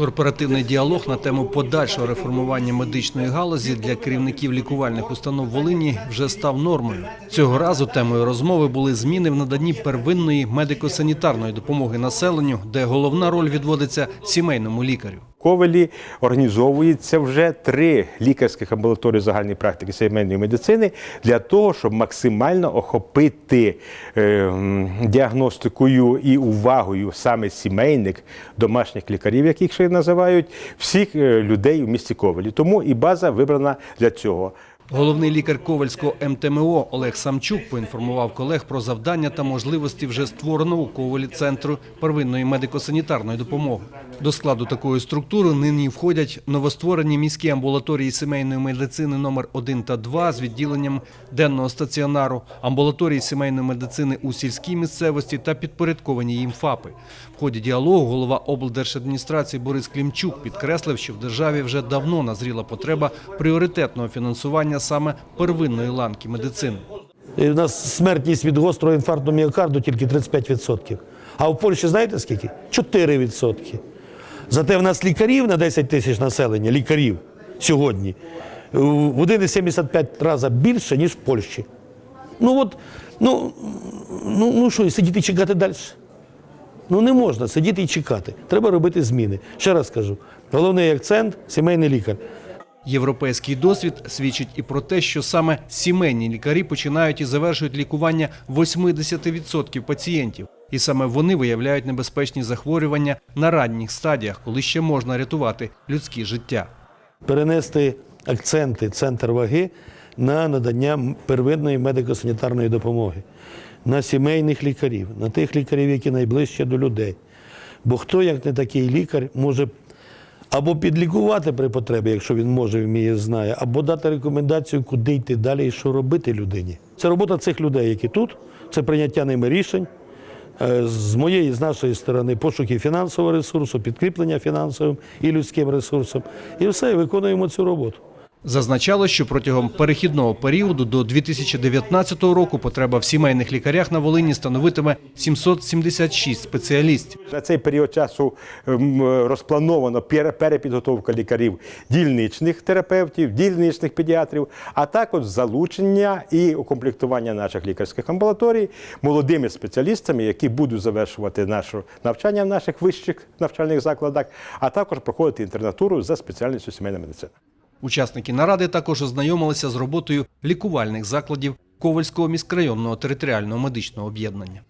Корпоративний діалог на тему подальшого реформування медичної галузі для керівників лікувальних установ Волині вже став нормою. Цього разу темою розмови були зміни в наданні первинної медико-санітарної допомоги населенню, де головна роль відводиться сімейному лікарю. Ковелі організовується вже три лікарських амбулаторії загальної практики сімейної медицини для того, щоб максимально охопити е, діагностикою і увагою саме сімейних домашніх лікарів, яких ще називають, всіх е, людей у місті Ковелі. Тому і база вибрана для цього. Головний лікар Ковальського МТМО Олег Самчук поінформував колег про завдання та можливості вже створеного у Ковалі центру первинної медико-санітарної допомоги. До складу такої структури нині входять новостворені міські амбулаторії сімейної медицини номер 1 та 2 з відділенням денного стаціонару, амбулаторії сімейної медицини у сільській місцевості та підпорядковані їм ФАПи. В ході діалогу голова облдержадміністрації Борис Клімчук підкреслив, що в державі вже давно назріла потреба пріоритетного фінансування саме первинної ланки медицини. У нас смертність від гострого інфаркту міокарду тільки 35%. А в Польщі знаєте скільки? 4%. Зате в нас лікарів на 10 тисяч населення, лікарів сьогодні, в 1,75 рази більше, ніж в Польщі. Ну от, ну, ну, ну що, і сидіти і чекати далі? Ну не можна сидіти і чекати. Треба робити зміни. Ще раз кажу, головний акцент сімейний лікар. Європейський досвід свідчить і про те, що саме сімейні лікарі починають і завершують лікування 80% пацієнтів. І саме вони виявляють небезпечні захворювання на ранніх стадіях, коли ще можна рятувати людські життя. перенести акценти, центр ваги на надання первинної медико-санітарної допомоги, на сімейних лікарів, на тих лікарів, які найближче до людей. Бо хто, як не такий лікар, може або підлікувати при потребі, якщо він може, вміє, знає, або дати рекомендацію, куди йти далі і що робити людині. Це робота цих людей, які тут, це прийняття ними рішень. Е, З моєї, з нашої сторони, пошуки фінансового ресурсу, підкріплення фінансовим і людським ресурсом. І все, виконуємо цю роботу. Зазначало, що протягом перехідного періоду до 2019 року потреба в сімейних лікарях на Волині становитиме 776 спеціалістів. На цей період часу ем, розплановано пере- перепідготовка лікарів дільничних терапевтів, дільничних педіатрів, а також залучення і укомплектування наших лікарських амбулаторій молодими спеціалістами, які будуть завершувати наше навчання в наших вищих навчальних закладах, а також проходити інтернатуру за спеціальністю сімейна медицина. Учасники наради також ознайомилися з роботою лікувальних закладів Ковальського міськрайонного територіального медичного об'єднання.